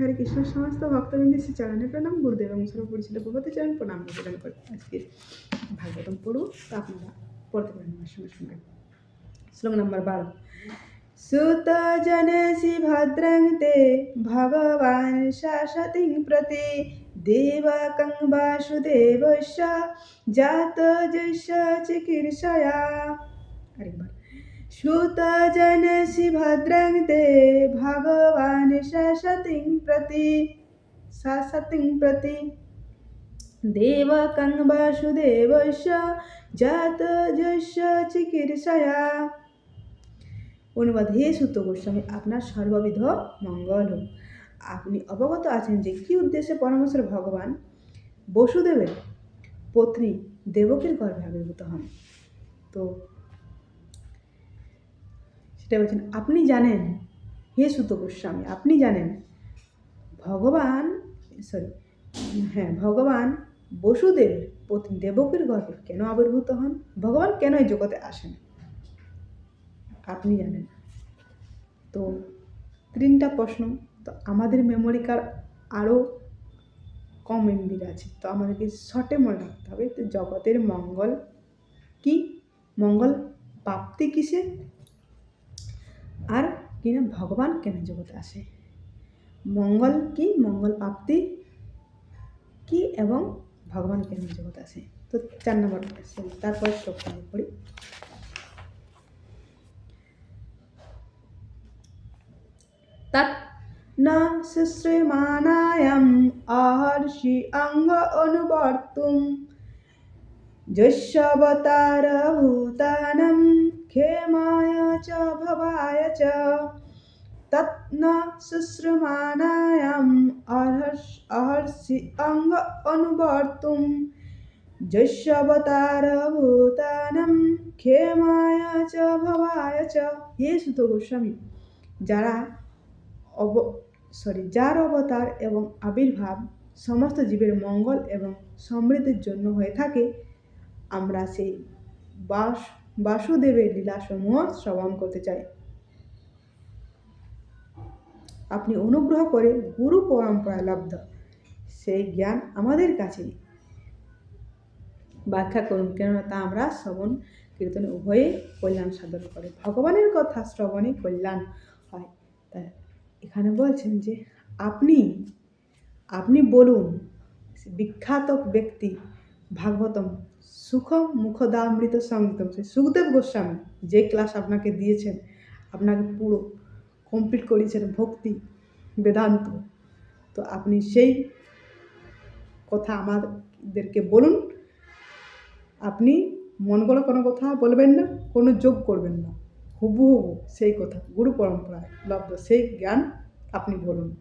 হরে কৃষ্ণ, সমস্ত ভক্তবৃন্দ শ্রী চরণে প্রণাম। গুরুদেব এবং সর্বপরিচিত প্রভৃতি চরণ প্রণাম। নিবেদন করে। আজকে ভাগবতম পড়ব তা আপনারা পড়তে পারেন, আমার সঙ্গে সঙ্গে শ্লোক নম্বর বারো। সুত জনসি ভদ্রং তে ভগবান শাসতিং প্রতি দেবকং বাসুদেবস্য জাত যশ চিকিৎসয়া। আরেকবার। श्रुतजनसि भद्रं ते भगवान् ससतिं प्रति ससतिं प्रति देवकं वासुदेवस्य জাতযশ চিকিৎসয়া অনুবাদ হে সুত গোস্বামী আপনার সর্ববিধ মঙ্গল হোক আপনি অবগত আছেন যে কি উদ্দেশ্যে পরমেশ্বর ভগবান বসুদেবের পত্নী দেবকীর গর্ভে আবির্ভূত হন তো সেটা বলছেন আপনি জানেন। হে সুত গোস্বামী, আপনি জানেন। ভগবান সরি হ্যাঁ ভগবান বসুদেব পত্নী দেবকের গর্ভে কেন আবির্ভূত হন? ভগবান কেন এই জগতে আসেন? আপনি জানেন। তো তিনটা প্রশ্ন। তো আমাদের মেমোরি কার্ড আরও কম এমবির আছে। তো আমাদেরকে শর্টে মনে রাখতে হবে। তো জগতের মঙ্গল কি? মঙ্গল প্রাপ্তি কিসে আর কিনা ভগবান কেন জগতে আসে? মঙ্গল কি? মঙ্গল প্রাপ্তি কি এবং ভগবান কেন জগতে আসে? তো চার নম্বর তারপরে শ্লোকটা আমি পড়ি। তৎ অহর্ষি অঙ্গ অনুবর্তুম যস্যবতারভূতাनं ক্ষেমায় চ ভবায় চ তৎ ন শুশ্রমানায়াম অহর্ষ অহর্ষি অঙ্গ অনুবর্তুম যস্যবতারভূতাनं ক্ষেমায় চ ভবায় চ হে সুত গোস্বামী যারা অব সরি যার অবতার এবং আবির্ভাব সমস্ত জীবের মঙ্গল এবং সমৃদ্ধির জন্য হয়ে থাকে আমরা সেই বাস, বাসুদেবের লীলাসমূহ শ্রবণ করতে চাই। আপনি অনুগ্রহ করে গুরু পরম্পরায় লব্ধ, সেই জ্ঞান আমাদের কাছে ব্যাখ্যা করুন, কেননা তা আমরা শ্রবণ, কীর্তন উভয়ে কল্যাণ সাধন করে। ভগবানের কথা শ্রবণে কল্যাণ হয়। তাই এখানে বলছেন যে, আপনি আপনি বলুন, বিখ্যাত ব্যক্তি ভাগবতম সুখ মুখদামৃত সঙ্গীতম সেই সুখদেব গোস্বামী যে ক্লাস আপনাকে দিয়েছেন, আপনাকে পুরো কমপ্লিট করিয়েছেন ভক্তি, বেদান্ত। তো আপনি সেই কথা আমাদেরকে বলুন। আপনি মন গড়া কোনো কথা বলবেন না, কোনো যোগ করবেন না। হুবু হুবু সেই কথা, গুরু পরম্পরায় লব্ধ সেই জ্ঞান আপনি বলুন।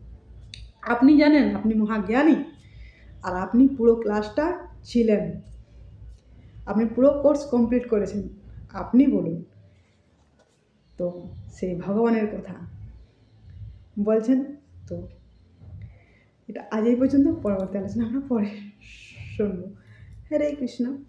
আপনি জানেন, আপনি মহাজ্ঞানী। আর আপনি পুরো ক্লাসটা ছিলেন। আপনি পুরো কোর্স কমপ্লিট করেছেন। আপনি বলুন। তো সেই ভগবানের কথা। বলছেন, তো এটা আজ এই পর্যন্ত পরবর্তী আলোচনা আমরা পরে শুনব। হরে কৃষ্ণ।